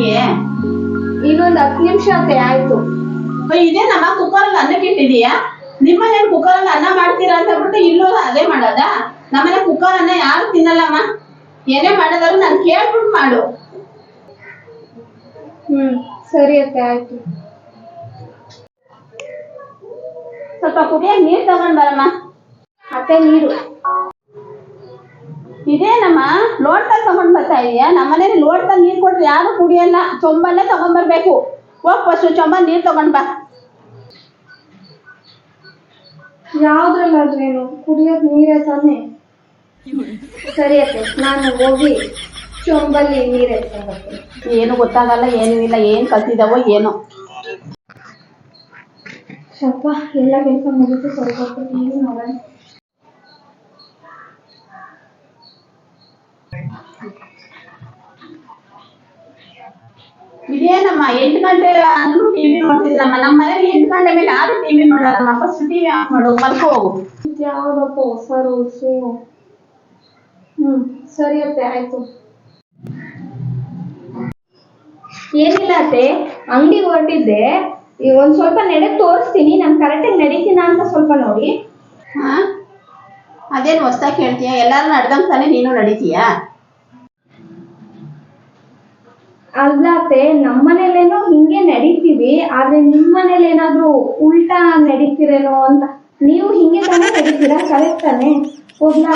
ಅಡಿಗೆ ಇನ್ನೊಂದ್ ಹತ್ತು ನಿಮಿಷ ಅಂತೆ ಆಯ್ತು. ಇದೇನಮ್ಮ ಕುಕ್ಕರಲ್ಲಿ ಅನ್ನಕ್ಕೆ ಇಟ್ಟಿದೀಯಾ ನಿಮ್ಮನೆ ಕುಕ್ಕರಲ್ಲಿ ಅನ್ನ ಮಾಡ್ತೀರಾ ಅಂತ ಬಿಟ್ಟು ಇಲ್ಲೋ ಅದೇ ಮಾಡೋದ? ನಮ್ಮನೆ ಕುಕ್ಕರ್ ಅನ್ನ ಯಾರು ತಿನ್ನಲ್ಲಮ್ಮ? ಏನೇ ಮಾಡೋದಾದ್ರು ನಾನು ಕೇಳ್ಬಿಟ್ಟು ಮಾಡು. ಹ್ಮ್ ಸರಿ ಅತ್ತೆ ಆಯ್ತು. ಸ್ವಲ್ಪ ಕುಡಿಯ ನೀರ್ ತಗೊಂಡ್ ಬರಮ್ಮ. ಅತ್ತೆ ನೀರು. ಇದೇನಮ್ಮ ಲೋಟ ತಗೊಂಡ್ ಬರ್ತಾ ಇದೀಯಾ? ನಮ್ಮನೇಲಿ ಲೋಟ ನೀರ್ ಕೊಟ್ರೆ ಯಾರು ಕುಡಿಯಲ್ಲ? ಚೊಂಬಲ್ಲೇ ತಗೊಂಡ್ ಬರ್ಬೇಕು. ಹೋಗ್ ಫಸ್ಟ್ ಚೊಂಬ ನೀರ್ ತಗೊಂಡ್ ಬಾ. ಯಾವ್ದ್ರಲ್ಲಾದ್ರೇನು ಕುಡಿಯೋದ್ ನೀರೇ ತಾನೆ? ಸರಿ ಅತ್ತೆ ನಾನು ಹೋಗಿ ಚೊಂಬಲ್ಲಿ ನೀರ್ ಎತ್ಕೊಂಡ್ ಬರ್ತೀನಿ ಏನು ಗೊತ್ತಾಗಲ್ಲ ಏನು ಇಲ್ಲ ಏನ್ ಕಲ್ತಿದಾವೋ ಏನೋ. ಸ್ವಲ್ಪ ಎಲ್ಲ ಕೆಲಸ ಮುಗಿತು ಸ್ವಲ್ಪ ಹೊತ್ತು ಟಿವಿ ಇದೇನಮ್ಮ ಎಂಟು ಗಂಟೆ ಅಂದ್ರೂ ಟಿವಿ ನೋಡ್ತಿದ್ರಮ್ಮ. ನಮ್ಮ ಮನೇಲಿ ಎಂಟು ಗಂಟೆ ಮೇಲೆ ಯಾರು ಟಿವಿ ನೋಡಲ್ಲಮ್ಮ ಫಸ್ಟ್ ಟಿವಿ ಆಫ್ ಮಾಡು ಮಲ್ಕೋ. ಹೋಗು ಯಾವ್ದಪ್ಪ ಹೊಸ ರೂಲ್ಸು ಹ್ಮ್ ಸರಿ ಅತ್ತೆ ಆಯ್ತು. ಏನಿಲ್ಲ ಅತ್ತೆ ಅಂಗಡಿಗೆ ಹೊರಟಿದ್ದೆ. ಈಗ ಒಂದ್ ಸ್ವಲ್ಪ ನಡೆ ತೋರಿಸ್ತೀನಿ ನಾನು ಕರೆಕ್ಟಾಗಿ ನಡೀತೀನ ಅಂತ ಸ್ವಲ್ಪ ನೋಡಿ. ಹಾ? ಅದೇನು ಹೊಸ್ದಾಗಿ ಹೇಳ್ತೀಯ ಎಲ್ಲಾರು ನಡ್ದಂಗ್ ತಾನೇ ನೀನು ನಡೀತೀಯಾ? ಅಲ್ಲ ಅತ್ತೆ ನಮ್ಮನೇಲೇನೋ ಹಿಂಗೆ ನಡೀತೀವಿ, ಆದ್ರೆ ನಿಮ್ಮ ಮನೇಲಿ ಏನಾದ್ರೂ ಉಲ್ಟಾ ನಡೀತಿರೇನೋ ಅಂತ. ನೀವು ಹಿಂಗೆ ತಾನೇ ನಡೀತೀರಾ? ಕರೆಕ್ಟ್ ತಾನೇ? ಹೋಗ್ಲಾ?